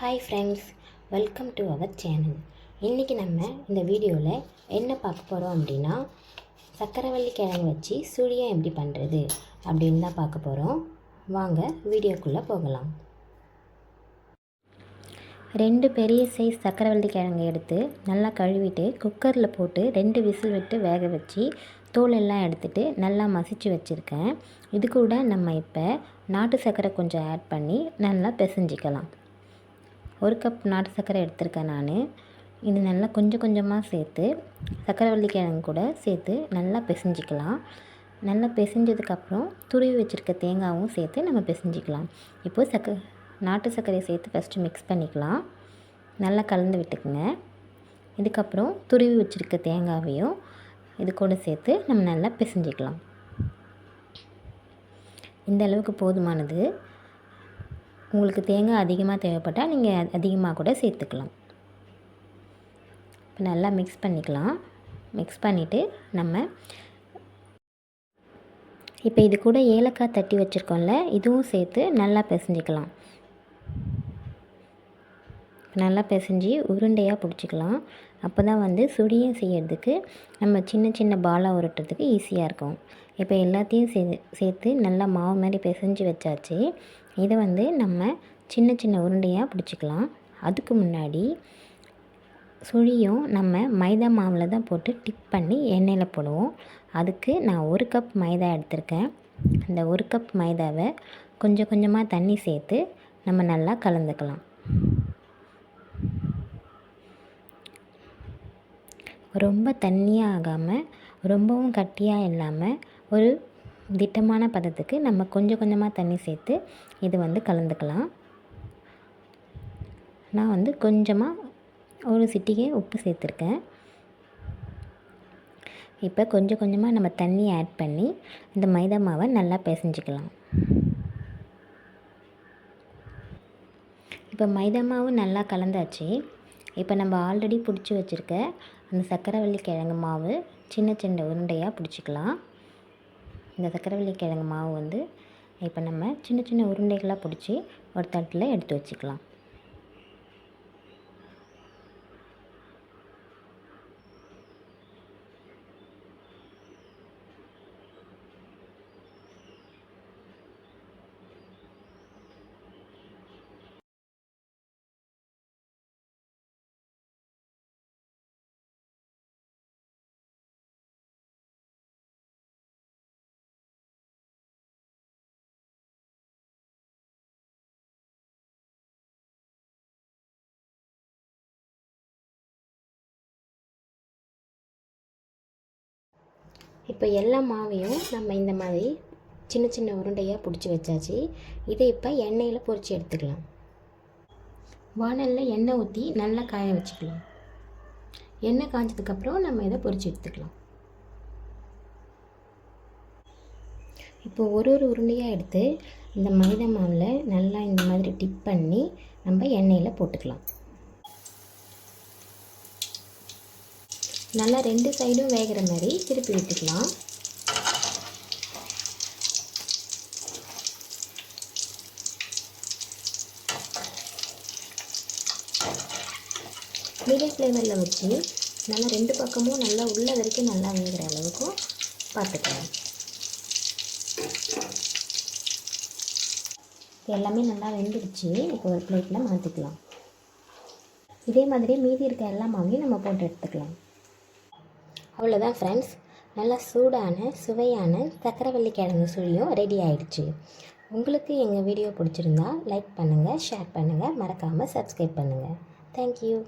Hi friends welcome to our channel இன்றைக்கி நம்ம இந்த வீடியோவில் என்ன பார்க்க போகிறோம் அப்படின்னா சக்கரவள்ளி கிழங்கு வச்சு சுழியம் எப்படி பண்ணுறது அப்படின்னு தான் பார்க்க போகிறோம் வாங்க வீடியோக்குள்ளே போகலாம். ரெண்டு பெரிய சைஸ் சக்கரவள்ளி கிழங்கு எடுத்து நல்லா கழுவிட்டு குக்கரில் போட்டு ரெண்டு விசில் விட்டு வேக வச்சு தோல் எல்லாம் நல்லா மசிச்சு வச்சுருக்கேன். இது கூட நம்ம இப்போ நாட்டு சர்க்கரை கொஞ்சம் ஆட் பண்ணி நல்லா பிசைஞ்சிக்கலாம். ஒரு கப் நாட்டு சர்க்கரை எடுத்திருக்கேன் நான். இது நல்லா கொஞ்சம் கொஞ்சமாக சேர்த்து சக்கரவள்ளி கிழங்கு கூட சேர்த்து நல்லா பிசைஞ்சிக்கலாம். நல்லா பிசைஞ்சதுக்கப்புறம் துருவி வச்சுருக்க தேங்காவும் சேர்த்து நம்ம பிசைஞ்சிக்கலாம். இப்போது சக்க நாட்டு சர்க்கரையை சேர்த்து ஃபஸ்ட்டு மிக்ஸ் பண்ணிக்கலாம். நல்லா கலந்து விட்டுக்குங்க. இதுக்கப்புறம் துருவி வச்சுருக்க தேங்காவையும் இது கூட சேர்த்து நம்ம நல்லா பிசைஞ்சிக்கலாம். இந்த அளவுக்கு போதுமானது. உங்களுக்கு தேங்காய் அதிகமாக தேவைப்பட்டால் நீங்கள் அதிகமாக கூட சேர்த்துக்கலாம். இப்போ நல்லா மிக்ஸ் பண்ணிக்கலாம். மிக்ஸ் பண்ணிவிட்டு நம்ம இப்போ இது கூட ஏலக்காய் தட்டி வச்சுருக்கோம்ல இதுவும் சேர்த்து நல்லா பிசைஞ்சிக்கலாம். நல்லா பிசைஞ்சு உருண்டையாக பிடிச்சிக்கலாம். அப்போ தான் வந்து சுடியும் செய்யறதுக்கு நம்ம சின்ன சின்ன பாலாக உருட்டுறதுக்கு ஈஸியாக இருக்கும். இப்போ எல்லாத்தையும் சே சேர்த்து நல்லா மாவு மாதிரி பிசைஞ்சு வச்சாச்சு. இதை வந்து நம்ம சின்ன சின்ன உருண்டையாக பிடிச்சிக்கலாம். அதுக்கு முன்னாடி சுழியும் நம்ம மைதா மாவில் தான் போட்டு டிப் பண்ணி எண்ணெயில் போடுவோம். அதுக்கு நான் ஒரு கப் மைதா எடுத்திருக்கேன். அந்த ஒரு கப் மைதாவை கொஞ்சம் கொஞ்சமாக தண்ணி சேர்த்து நம்ம நல்லா கலந்துக்கலாம். ரொம்ப தண்ணியாக ஆகாமல் ரொம்பவும் கட்டியாக இல்லாமல் ஒரு திட்டமான பதத்துக்கு நம்ம கொஞ்சம் கொஞ்சமாக தண்ணி சேர்த்து இது வந்து கலந்துக்கலாம். நான் வந்து கொஞ்சமாக ஒரு சிட்டிகை உப்பு சேர்த்துருக்கேன். இப்போ கொஞ்சம் கொஞ்சமாக நம்ம தண்ணி ஆட் பண்ணி இந்த மைதா மாவை நல்லா பிசைஞ்சிக்கலாம். இப்போ மைதா மாவு நல்லா கலந்தாச்சு. இப்போ நம்ம ஆல்ரெடி பிடிச்சி வச்சுருக்க அந்த சக்கரவள்ளி கிழங்கு மாவு சின்ன சின்ன உருண்டையாக பிடிச்சிக்கலாம். இந்த சக்கரவள்ளி கிழங்கு மாவு வந்து இப்போ நம்ம சின்ன சின்ன உருண்டைகளாக பிடிச்சி ஒரு தட்டில் எடுத்து வச்சுக்கலாம். இப்போ எல்லா மாவையும் நம்ம இந்த மாதிரி சின்ன சின்ன உருண்டையாக பிடிச்சி வச்சாச்சு. இதை இப்போ எண்ணெயில் பொரித்து எடுத்துக்கலாம். வானலில் எண்ணெய் ஊற்றி நல்லா காய வச்சுக்கலாம். எண்ணெய் காஞ்சதுக்கப்புறம் நம்ம இதை பொரித்து எடுத்துக்கலாம். இப்போ ஒரு ஒரு உருண்டையாக எடுத்து இந்த மைதா மாவில் நல்லா இந்த மாதிரி டிப் பண்ணி நம்ம எண்ணெயில் போட்டுக்கலாம். நல்லா ரெண்டு சைடும் வேகிற மாதிரி திருப்பி விட்டுக்கலாம். மீடியம் ஃப்ளேவரில் வச்சு நல்லா ரெண்டு பக்கமும் நல்லா உள்ள வரைக்கும் நல்லா வேகிற அளவுக்கும் பார்த்துக்கலாம். எல்லாமே நல்லா வெந்துடுச்சு. இப்போ ஒரு பிளேட்டில் மாற்றிக்கலாம் இதே மாதிரி மீதி இருக்க எல்லா மாவையும் நம்ம போட்டு எடுத்துக்கலாம். அவ்வளோதான் ஃப்ரெண்ட்ஸ் நல்லா சூடான சுவையான சக்கரவள்ளி கிழங்கு சுழியும் ரெடி ஆயிடுச்சு. உங்களுக்கு எங்கள் வீடியோ பிடிச்சிருந்தா லைக் பண்ணுங்கள் ஷேர் பண்ணுங்கள் மறக்காமல் சப்ஸ்கிரைப் பண்ணுங்கள் தேங்க்யூ